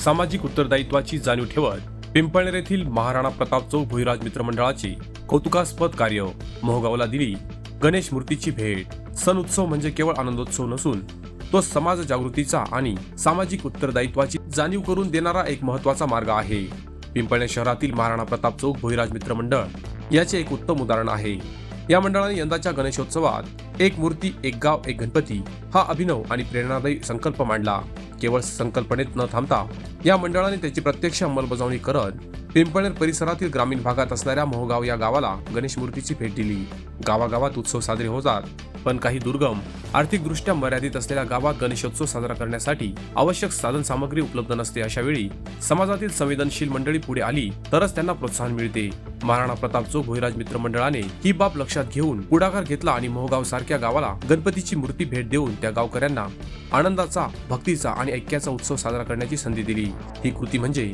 सामाजिक उत्तरदायित्वाची जाणीव ठेवत पिंपळनेर येथील महाराणा प्रताप चौक भुईराज मित्र मंडळाची कौतुकास्पद कार्य मोहगावला दिली. गणेश मूर्तीची भेट सण उत्सव म्हणजे केवळ आनंदोत्सव नसून तो समाज जागृतीचा आणि सामाजिक उत्तरदायित्वाची जाणीव करून देणारा एक महत्त्वाचा मार्ग आहे. पिंपळनेर शहरातील महाराणा प्रताप चौक भुईराज मित्र मंडळ याचे एक उत्तम उदाहरण आहे. या मंडळाने यंदाच्या गणेशोत्सवात एक मूर्ती एक गाव एक गणपती हा अभिनव आणि प्रेरणादायी संकल्प मांडला. केवळ संकल्पनेत न थांबता या मंडळाने त्याची प्रत्यक्ष अंमलबजावणी करत पिंपळनेर परिसरातील ग्रामीण भागात असणाऱ्या मोहगाव या गावाला गणेश मूर्तीची भेट दिली. गावागावात उत्सव साजरे होतात पण काही दुर्गम आर्थिकदृष्ट्या मर्यादित असलेल्या गावात गणेशोत्सव साजरा करण्यासाठी आवश्यक साधन सामग्री उपलब्ध नसते अशा वेळी समाजातील संवेदनशील मंडळी पुढे आली तरच त्यांना प्रोत्साहन मिळते. महाराणा प्रताप चौक भोईराज मित्र मंडळाने ही बाब लक्षात घेऊन पुढाकार घेतला आणि मोहगाव सारख्या गावाला गणपतीची मूर्ती भेट देऊन त्या गावकऱ्यांना आनंदाचा भक्तीचा आणि ऐक्याचा उत्सव साजरा करण्याची संधी दिली. ही कृती म्हणजे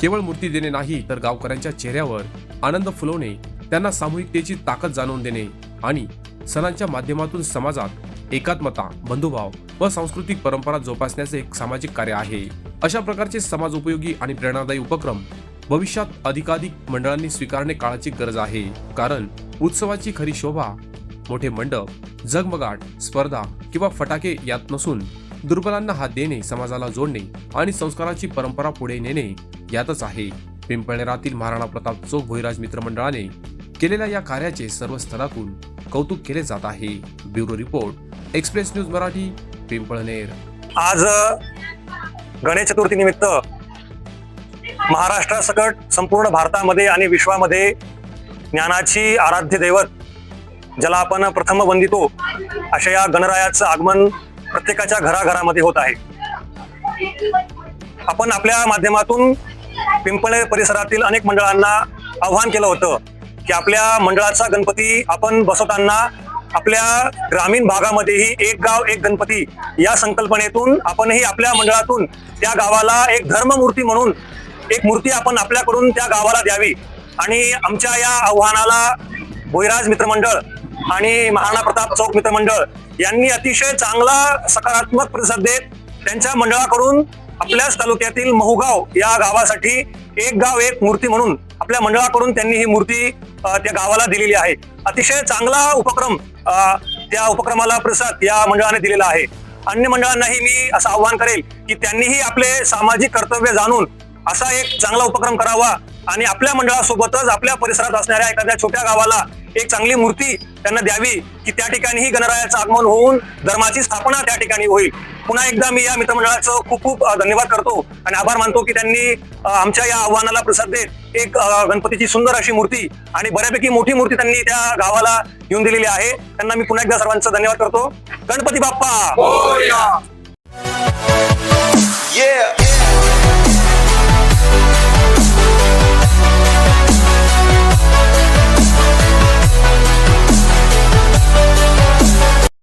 केवळ मूर्ती देणे नाही तर गावकऱ्यांच्या चेहऱ्यावर आनंद फुलवणे त्यांना सामूहिकतेची ताकद जाणवून देणे आणि सणांच्या माध्यमातून समाजात एकात्मता बंधुभाव व सांस्कृतिक परंपरा जोपासण्याचे एक सामाजिक कार्य आहे. अशा प्रकारचे समाज उपयोगी आणि प्रेरणादायी उपक्रम भविष्यात अधिकाधिक मंडळांनी स्वीकारणे काळाची गरज आहे. कारण उत्सवाची खरी शोभा मोठे मंडप जगमगाट स्पर्धा किंवा फटाके यात नसून दुर्बलांना हात देणे समाजाला जोडणे आणि संस्काराची परंपरा पुढे नेणे यातच आहे. पिंपळनेरातील महाराणा प्रताप चौक भोईराज मित्र मंडळाने केलेल्या या कार्याचे सर्व स्तरातून कौतुक केले जात आहे. Bureau report. Express news Marathi Pimpalner आज गणेश चतुर्थी निमित्त महाराष्ट्रासकट संपूर्ण भारतामध्ये आणि विश्वामध्ये ज्ञानाची आराध्य दैवत ज्याला आपण प्रथम वंदितो अशा या गणरायाचं आगमन प्रत्येकाच्या घराघरामध्ये होत आहे. आपण आपल्या माध्यमातून पिंपळे परिसरातील अनेक मंडळांना आव्हान केलं होतं की आपल्या मंडळाचा गणपती आपण बसवताना आपल्या ग्रामीण भागामध्येही एक गाव एक गणपती या संकल्पनेतून आपणही आपल्या मंडळातून त्या गावाला एक धर्ममूर्ती म्हणून एक मूर्ती आपण आपल्याकडून त्या गावाला द्यावी. आणि आमच्या या आव्हानाला भोईराज मित्रमंडळ आणि महाराणा प्रताप चौक मित्रमंडळ यांनी अतिशय चांगला सकारात्मक प्रतिसाद देत त्यांच्या मंडळाकडून आपल्याच तालुक्यातील महुगाव या गावासाठी एक गाव एक मूर्ती म्हणून आपल्या मंडळाकडून त्यांनी ही मूर्ती त्या गावाला दिलेली आहे. अतिशय चांगला उपक्रम त्या उपक्रमाला प्रसाद या मंडळाने दिलेला आहे. अन्य मंडळांनाही मी असं आव्हान करेल की त्यांनीही आपले सामाजिक कर्तव्य जाणून असा एक चांगला उपक्रम करावा आणि आपल्या मंडळासोबतच आपल्या परिसरात असणाऱ्या एखाद्या छोट्या गावाला एक चांगली मूर्ती त्यांना द्यावी की त्या ठिकाणीही गणरायाचं आगमन होऊन धर्माची स्थापना त्या ठिकाणी होईल. पुन्हा एकदा मी या मित्रमंडळाचं खूप खूप धन्यवाद करतो आणि आभार मानतो की त्यांनी आमच्या या आव्हानाला प्रतिसाद देत एक गणपतीची सुंदर अशी मूर्ती आणि बऱ्यापैकी मोठी मूर्ती त्यांनी त्या गावाला येऊन दिलेली आहे. त्यांना मी पुन्हा एकदा सर्वांचा धन्यवाद करतो. गणपती बाप्पा! Yeah.